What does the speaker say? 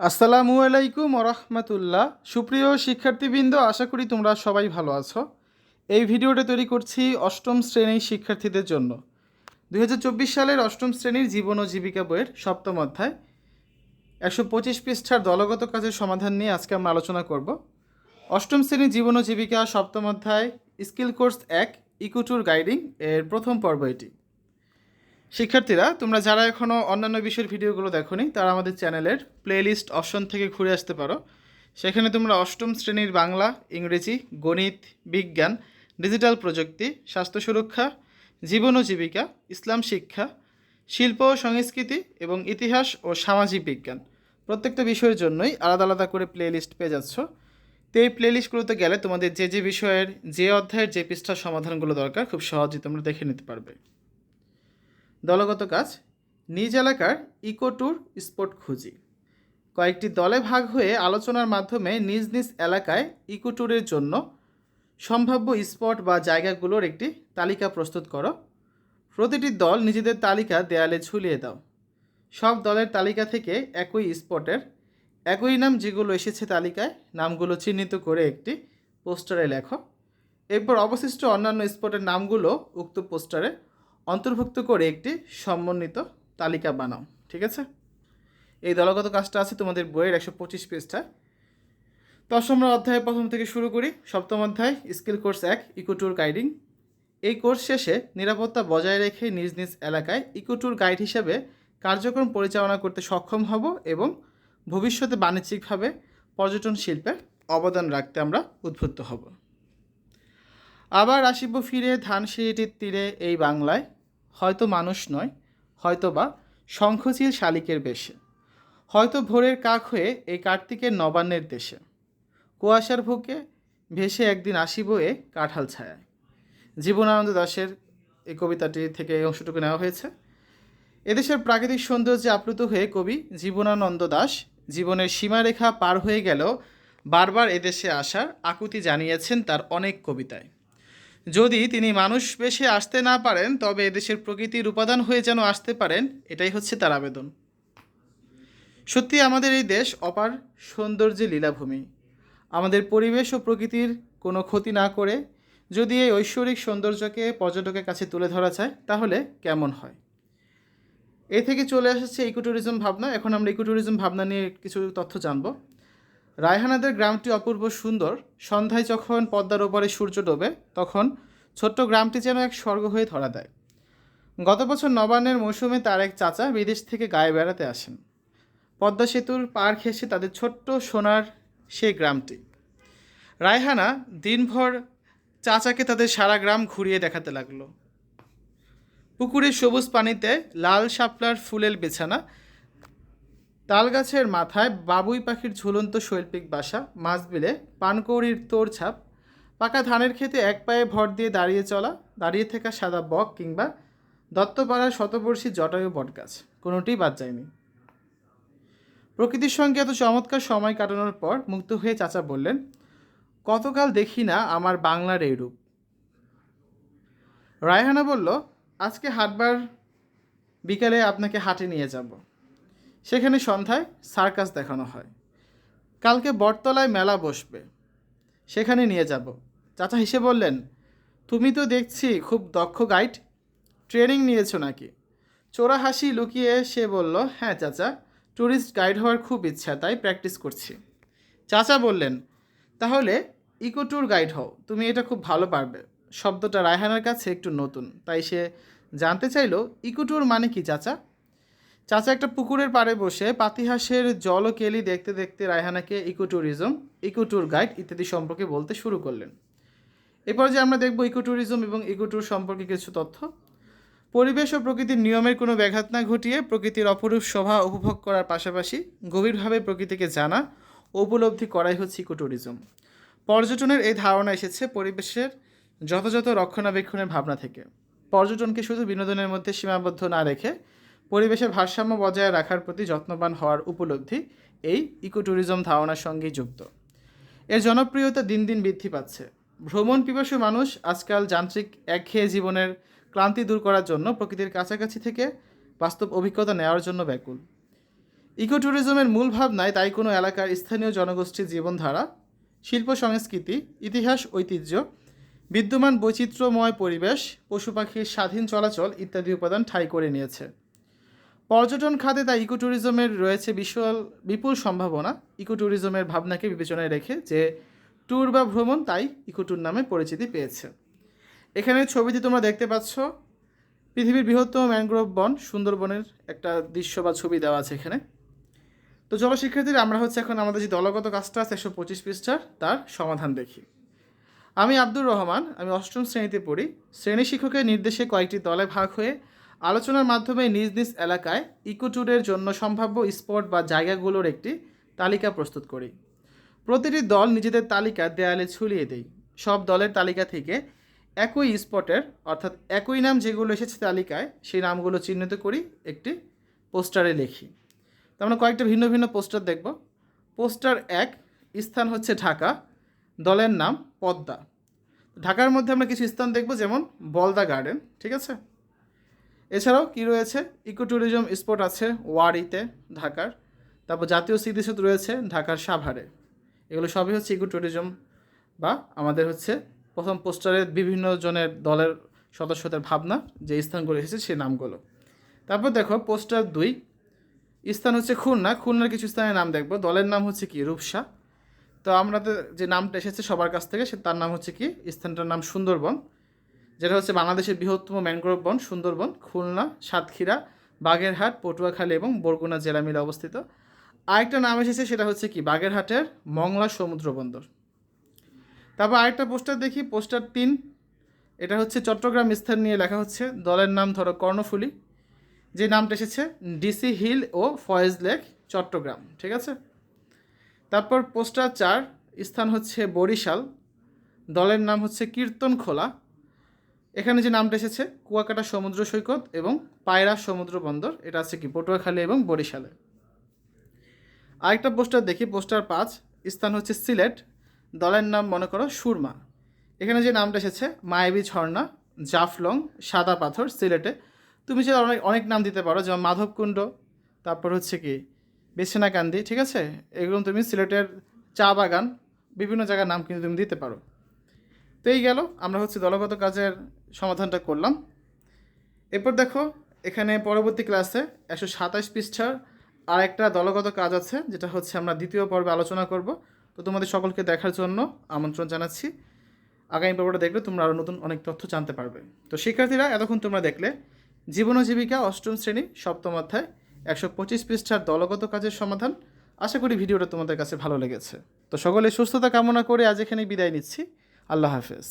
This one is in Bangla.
আসসালামু আলাইকুম রহমতুল্লাহ। সুপ্রিয় শিক্ষার্থীবৃন্দ, আশা করি তোমরা সবাই ভালো আছো। এই ভিডিওটা তৈরি করছি অষ্টম শ্রেণির শিক্ষার্থীদের জন্য। দুই সালের অষ্টম শ্রেণির জীবন ও জীবিকা বইয়ের সপ্তম অধ্যায়। একশো পঁচিশ পৃষ্ঠার দলগত কাজের সমাধান নিয়ে আজকে আমরা আলোচনা করব। অষ্টম শ্রেণির জীবন ও জীবিকা সপ্তম অধ্যায়, স্কিল কোর্স এক, ইকুটুর গাইডিং এর প্রথম পর্ব এটি। শিক্ষার্থীরা, তোমরা যারা এখনও অন্যান্য বিষয়ের ভিডিওগুলো দেখোনি, তারা আমাদের চ্যানেলের প্লেলিস্ট অপশন থেকে ঘুরে আসতে পারো। সেখানে তোমরা অষ্টম শ্রেণির বাংলা, ইংরেজি, গণিত, বিজ্ঞান ডিজিটাল প্রযুক্তি, স্বাস্থ্য সুরক্ষা, জীবন ও জীবিকা, ইসলাম শিক্ষা, শিল্প ও সংস্কৃতি এবং ইতিহাস ও সামাজিক বিজ্ঞান। প্রত্যেকটা বিষয়ের জন্যই আলাদা আলাদা করে প্লেলিস্ট পেয়ে যাচ্ছ। তো এই প্লেলিস্টগুলোতে গেলে তোমাদের যে যে বিষয়ের, যে অধ্যায়ের যে পৃষ্ঠার সমাধানগুলো দরকার, খুব সহজেই তোমরা দেখে নিতে পারবে। দলগত কাজ, নিজ এলাকার ইকো ট্যুর স্পট খুঁজি। কয়েকটি দলে ভাগ হয়ে আলোচনার মাধ্যমে নিজ নিজ এলাকায় ইকো ট্যুরের জন্য সম্ভাব্য স্পট বা জায়গাগুলোর একটি তালিকা প্রস্তুত করো। প্রতিটি দল নিজেদের তালিকা দেয়ালে ঝুলিয়ে দাও। সব দলের তালিকা থেকে একই স্পটের একই নাম যেগুলো এসেছে তালিকায়, নামগুলো চিহ্নিত করে একটি পোস্টারে লেখো। এরপর অবশিষ্ট অন্যান্য স্পটের নামগুলো উক্ত পোস্টারে অন্তর্ভুক্ত করে একটি সমন্বিত তালিকা বানাও, ঠিক আছে? এই দলগত কাজটা আছে তোমাদের বইয়ের একশো পঁচিশ পৃষ্ঠায় দশম অধ্যায় প্রথম থেকে শুরু করি। সপ্তম অধ্যায়, স্কিল কোর্স এক ইকো ট্যুর গাইডিং। এই কোর্স শেষে নিরাপত্তা বজায় রেখে নিজ নিজ এলাকায় ইকো ট্যুর গাইড হিসেবে কার্যক্রম পরিচালনা করতে সক্ষম হব এবং ভবিষ্যতে বাণিজ্যিকভাবে পর্যটন শিল্পে অবদান রাখতে আমরা উদ্বুদ্ধ হব। আবার আসিব ফিরে ধানসিঁড়িটির তীরে এই বাংলায় হয়তো মানুষ নয় হয়তো বা শঙ্খচিল শালিকের বেশে। হয়তো ভোরের কাক হয়ে এই কার্তিকের নবান্নের দেশে। কুয়াশার ভোগে ভেসে একদিন আসিব এ কাঁঠাল ছায়ায়। জীবনানন্দ দাশের এই কবিতাটি থেকে এই অংশটুকু নেওয়া হয়েছে। এদেশের প্রাকৃতিক সৌন্দর্যে আপ্লুত হয়ে কবি জীবনানন্দ দাস জীবনের সীমারেখা পার হয়ে গেলেও বারবার এদেশে আসার আকুতি জানিয়েছেন তার অনেক কবিতায়। যদি তিনি মানুষ বেশে আসতে না পারেন, তবে এদেশের প্রকৃতির উপাদান হয়ে যেন আসতে পারেন, এটাই হচ্ছে তার আবেদন। সত্যি আমাদের এই দেশ অপার সৌন্দর্যে লীলাভূমি। আমাদের পরিবেশ ও প্রকৃতির কোনো ক্ষতি না করে যদি এই ঐশ্বরিক সৌন্দর্যকে পর্যটকের কাছে তুলে ধরা যায়, তাহলে কেমন হয়? এ থেকে চলে এসেছে ইকোট্যুরিজম ভাবনা। এখন আমরা ইকোট্যুরিজম ভাবনা নিয়ে কিছু তথ্য জানব। রায়হানাদের গ্রামটি অপূর্ব সুন্দর। সন্ধ্যায় যখন পদ্মার ওপরে সূর্য ডোবে, তখন ছোট্ট গ্রামটি যেন এক স্বর্গ হয়ে ধরা দেয়। গত বছর নবান্নের মৌসুমে তার এক চাচা বিদেশ থেকে গায়ে বেড়াতে আসেন। পদ্মা সেতুর পার ঘেঁষে তাদের ছোট্ট সোনার সেই গ্রামটি। রায়হানা দিনভর চাচাকে তাদের সারা গ্রাম ঘুরিয়ে দেখাতে লাগল। পুকুরের সবুজ পানিতে লাল শাপলার ফুলের বিছানা তালগাছের মাথায় বাবুই পাখির ঝুলন্ত শৈল্পিক বাসা মাছ বিলে পানকৌড়ির তোড়ছাপ পাকা ধানের খেতে এক পায়ে ভর দিয়ে দাঁড়িয়ে চলা, দাঁড়িয়ে থাকা সাদা বক কিংবা দত্তপাড়ার শতবর্ষী জটায়ু বটগাছ। কোনোটিই বাদ যায়নি। প্রকৃতির সঙ্গে এত চমৎকার সময় কাটানোর পর মুক্ত হয়ে চাচা বললেন, কতকাল দেখি না আমার বাংলার এই রূপ। রায়হানা বলল, আজকে হাটবার বিকালে আপনাকে হাটে নিয়ে যাব। সেখানে সন্ধ্যায় সার্কাস দেখানো হয়। কালকে বটতলায় মেলা বসবে। সেখানে নিয়ে যাব। চাচা হেসে বললেন, তুমি তো দেখছি খুব দক্ষ গাইড। ট্রেনিং নিয়েছো নাকি? চোরা হাসি লুকিয়ে সে বলল হ্যাঁ চাচা ট্যুরিস্ট গাইড হওয়ার খুব ইচ্ছা, তাই প্র্যাকটিস করছি। চাচা বললেন, তাহলে ইকো ট্যুর গাইড হও, তুমি এটা খুব ভালো পারবে। শব্দটা রায়হানার কাছে একটু নতুন, তাই সে জানতে চাইলো ইকো ট্যুর মানে কি চাচা? চাচা একটা পুকুরের পাড়ে বসে পাতিহাসের জল ও কেলি দেখতে দেখতে রায়হানাকে eco tourism eco tour guide ইত্যাদি সম্পর্কে বলতে শুরু করলেন। এরপর যে আমরা দেখব ইকো ট্যুরিজম এবং ইকো ট্যুর সম্পর্কে কিছু তথ্য। পরিবেশ ও প্রকৃতির নিয়মের কোনো ব্যাঘাত না ঘটিয়ে প্রকৃতির অপরূপ শোভা উপভোগ করার পাশাপাশি গভীরভাবে প্রকৃতিকে জানা ও উপলব্ধি করাই হচ্ছে ইকো ট্যুরিজম পর্যটনের এই ধারণা এসেছে পরিবেশের যথাযথ রক্ষণাবেক্ষণের ভাবনা থেকে। পর্যটনকে শুধু বিনোদনের মধ্যে সীমাবদ্ধ না রেখে পরিবেশের ভারসাম্য বজায় রাখার প্রতি যত্নবান হওয়ার উপলব্ধি এই ইকো ট্যুরিজম ধারণার সঙ্গেই যুক্ত। এর জনপ্রিয়তা দিন দিন বৃদ্ধি পাচ্ছে। ভ্রমণ পিপাসু মানুষ আজকাল যান্ত্রিক একঘেয়ে জীবনের ক্লান্তি দূর করার জন্য প্রকৃতির কাছাকাছি থেকে বাস্তব অভিজ্ঞতা নেওয়ার জন্য ব্যাকুল। ইকো ট্যুরিজমের মূল ভাবনায় তাই কোনো এলাকার স্থানীয় জনগোষ্ঠীর জীবনধারা, শিল্প সংস্কৃতি, ইতিহাস, ঐতিহ্য, বিদ্যমান বৈচিত্র্যময় পরিবেশ, পশু পাখির স্বাধীন চলাচল ইত্যাদি উপাদান ঠাঁই করে নিয়েছে। পর্যটন খাতে তাই ইকো ট্যুরিজমের রয়েছে বিশাল, বিপুল সম্ভাবনা। ইকো ট্যুরিজমের ভাবনাকে বিবেচনায় রেখে যে ট্যুর বা ভ্রমণ তাই ইকো ট্যুর নামে পরিচিতি পেয়েছে। এখানে ছবিতে তোমরা দেখতে পাচ্ছ। পৃথিবীর বৃহত্তম ম্যানগ্রোভ বন সুন্দরবনের একটা দৃশ্য বা ছবি দেওয়া আছে এখানে। তো চলো শিক্ষার্থীরা, আমরা হচ্ছে এখন আমাদের যে দলগত কাজটা আছে একশো পঁচিশ পৃষ্ঠার, তার সমাধান দেখি। আমি আব্দুর রহমান, আমি অষ্টম শ্রেণীতে পড়ি। শ্রেণি শিক্ষকের নির্দেশে কয়েকটি দলে ভাগ হয়ে আলোচনার মাধ্যমে নিজ নিজ এলাকায় ইকো ট্যুরের জন্য সম্ভাব্য স্পট বা জায়গাগুলোর একটি তালিকা প্রস্তুত করি। প্রতিটি দল নিজেদের তালিকা দেয়ালে ঝুলিয়ে দেই। সব দলের তালিকা থেকে একই স্পটের, অর্থাৎ একই নাম যেগুলো এসেছে তালিকায়, সেই নামগুলো চিহ্নিত করি, একটি পোস্টারে লিখি। তো আমরা কয়েকটা ভিন্ন ভিন্ন পোস্টার দেখব। পোস্টার এক, স্থান হচ্ছে ঢাকা, দলের নাম পদ্মা। ঢাকার মধ্যে আমরা কিছু স্থান দেখব, যেমন বলদা গার্ডেন, ঠিক আছে? এছাড়াও কি রয়েছে? ইকো ট্যুরিজম স্পট আছে ওয়ারিতে, ঢাকার। তারপর জাতীয় স্মৃতিসৌধ রয়েছে ঢাকার সাভারে। এগুলো সবই হচ্ছে ইকো ট্যুরিজম বা আমাদের হচ্ছে প্রথম পোস্টারের বিভিন্ন জনের দলের সদস্যদের ভাবনা, যে স্থানগুলো এসেছে সেই নামগুলো। তারপর দেখো, পোস্টার দুই। স্থান হচ্ছে খুলনা। খুলনার কিছু স্থানের নাম দেখব। দলের নাম হচ্ছে কি? রূপসা। তো আমাদের যে নামটা এসেছে সবার কাছ থেকে, সে তার নাম হচ্ছে কি? স্থানটার নাম সুন্দরবন। যেটা হচ্ছে বাংলাদেশের বৃহত্তম ম্যানগ্রোভ বন, সুন্দরবন, খুলনা, সাতক্ষীরা, বাগেরহাট, পটুয়াখালী এবং বরগুনা জেলা মিলে অবস্থিত। আরেকটা নাম এসেছে, সেটা হচ্ছে কি? বাগেরহাটের মংলা সমুদ্র বন্দর। তারপর আরেকটা পোস্টার দেখি, পোস্টার তিন। এটা হচ্ছে চট্টগ্রাম স্থান নিয়ে লেখা হচ্ছে, দলের নাম ধরো কর্ণফুলি। যে নামটা এসেছে, ডিসি হিল ও ফয়েজ লেক, চট্টগ্রাম, ঠিক আছে? তারপর পোস্টার চার, স্থান হচ্ছে বরিশাল। দলের নাম হচ্ছে কীর্তন খোলা এখানে যে নামটা এসেছে, কুয়াকাটা সমুদ্র সৈকত এবং পায়রা সমুদ্র বন্দর, এটা আছে কি, পটুয়াখালী এবং বরিশালে। আরেকটা পোস্টার দেখি, পোস্টার পাঁচ, স্থান হচ্ছে সিলেট, দলের নাম মনে করো সুরমা। এখানে যে নামটা এসেছে, মায়াবী ঝর্ণা, জাফলং, সাদা পাথর, সিলেটে। তুমি যে অনেক অনেক নাম দিতে পারো, যেমন মাধবকুণ্ড, তারপর হচ্ছে কি, বেছেনাকান্দি, ঠিক আছে? এগুলো তুমি সিলেটের চা বাগান, বিভিন্ন জায়গার নাম কিন্তু তুমি দিতে পারো। তো এই গেল, আমরা হচ্ছে দলগত কাজের সমাধানটা করলাম। এরপর দেখো, এখানে পরবর্তী ক্লাসে একশো সাতাশ পৃষ্ঠার আর একটা দলগত কাজ আছে, যেটা হচ্ছে আমরা দ্বিতীয় পর্বে আলোচনা করব। তো তোমাদের সকলকে দেখার জন্য আমন্ত্রণ জানাচ্ছি। আগামী পর্বটা দেখলে তোমরা আরও নতুন অনেক তথ্য জানতে পারবে। তো শিক্ষার্থীরা, এতক্ষণ তোমরা দেখলে, জীবন জীবিকা অষ্টম শ্রেণি, সপ্তম অধ্যায়, একশো পঁচিশ পৃষ্ঠার দলগত কাজের সমাধান। আশা করি ভিডিওটা তোমাদের কাছে ভালো লেগেছে। তো সকলে সুস্থতা কামনা করে আজ এখানেই বিদায় নিচ্ছি। আল্লাহ হাফেজ।